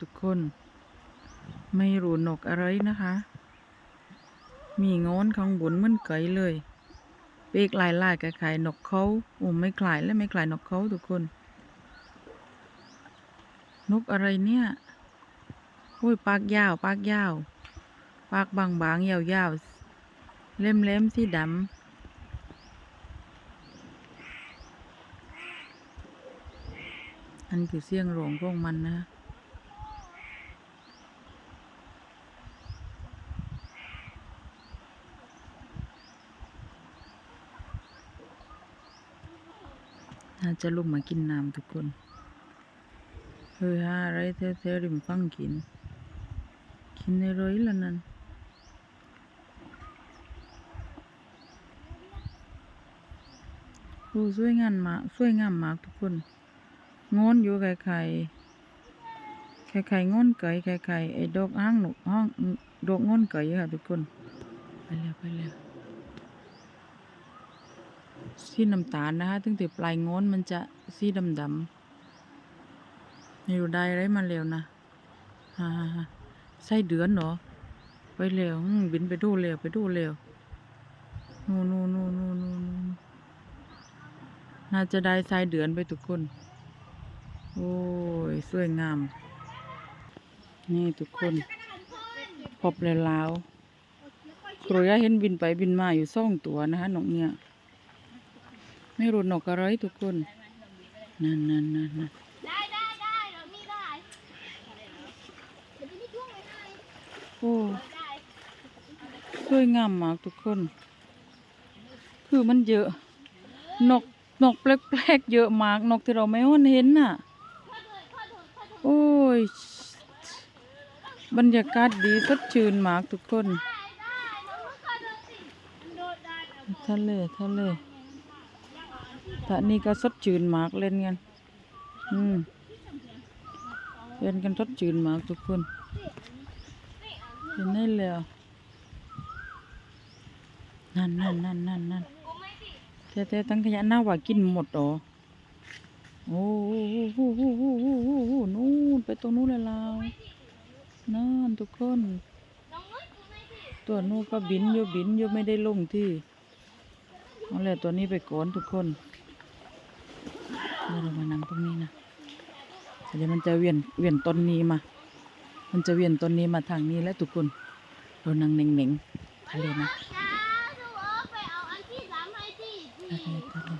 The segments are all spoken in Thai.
ทุกคน ไม่รู้นกอะไรนะคะ มีงอนข้างบนมันไก่เลยเปกลายลายๆคล้ายนกเขาโอ้มไม่คลายและไม่คลายนกเขาทุกคน นกอะไรเนี่ยโอ้ยปากยาว ปากยาว ปากบางๆยาวๆเล่มๆสีดำอันคือเสียงร้องของมันนะ น่าจะลงมากินน้ำทุกคนเฮ้ยหาอะไรแท้ๆริมฟังกิน กินในร้อยละนั่นโอ้สวยงามมากสวยงามมากทุกคนงอนอยู่ไข่ไข่ไข่ไข่งอนไก่ไข่ไข่ไอ้ดอกห้างหนกห้องดอกงอนไก่ค่ะทุกคน ไปแล้วไปแล้ว สีน้ำตาลนะคะตั้งแต่ปลายงอนมันจะสีดำดำๆไม่รู้ได้ไรมาแล้วนะฮ่าฮ่าฮ่าไส้เดือนเหรอ ไปเร็วบินไปดูเร็วไปดูเร็วนู่นนู่นนู่นนู่นน่าจะได้ไส้เดือนไปทุกคน โอ้ย สวยงาม นี่ทุกคนพบแล้วลาวครูยะเห็นบินไปบินมาอยู่สองตัวนะคะนกเนี่ย ไม่รู้นกอะไรทุกคนนั่นนั่นนั่นนั่นได้ได้ได้เดี๋ยวนี่ได้เดี๋ยวนี่ช่วงไว้ให้โอ้ได้สวยงามมากทุกคน คือมันเยอะนกนกแปลกๆเยอะมากนกที่เราไม่ค่อยเห็นน่ะ โอ้ย บรรยากาศดีสดชื่นมากทุกคนได้ได้น้องลูกค้าโดนสิโดนได้เดี๋ยวทะเล ทะเล ท่านี่ก็สดชื่นมากเล่นกัน อืม เล่นกันสดชื่นมากทุกคนเห็นได้แล้วนั่นนั่นนั่นนั่นนั่นกูไม่สิแต่แต่ตั้งขยะหน้าว่ากินหมดหรอโอ้โหโอ้โหโอ้โหโอ้โหนู่นไปตรงนู้นเลยเรานั่นทุกคน ตัวนู้นก็บินอยู่บินอยู่ไม่ได้ลงที่เอาแหละตัวนี้ไปก่อนทุกคน เรามานั่งตรงนี้นะเดี๋ยวมันจะเวียนเวียนต้นนี้มา มันจะเวียนต้นนี้มาทางนี้แล้วทุกคนเรานั่งเน่งๆทะเลนะอืมให้ที่ทะเลทะเล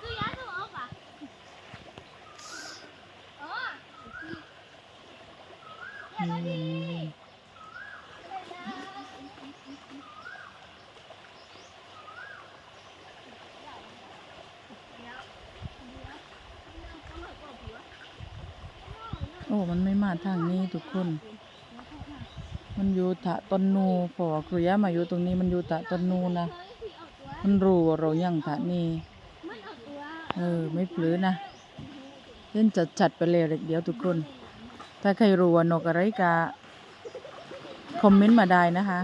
คือยาดูเออป่ะเออ นี่นี่ โอ้ มันไม่มาทางนี้ทุกคน มันอยู่ตะตนนูพอครูยะมาอยู่ตรงนี้มันอยู่ตะตนนูนะ มันรู้ว่าเรายังถะนี่เออ ไม่ปลื้อนะเล่นจัดจัดๆไปเลยเดี๋ยวทุกคน ถ้าใครรู้ว่านกอะไรกะ คอมเมนต์มาได้นะคะ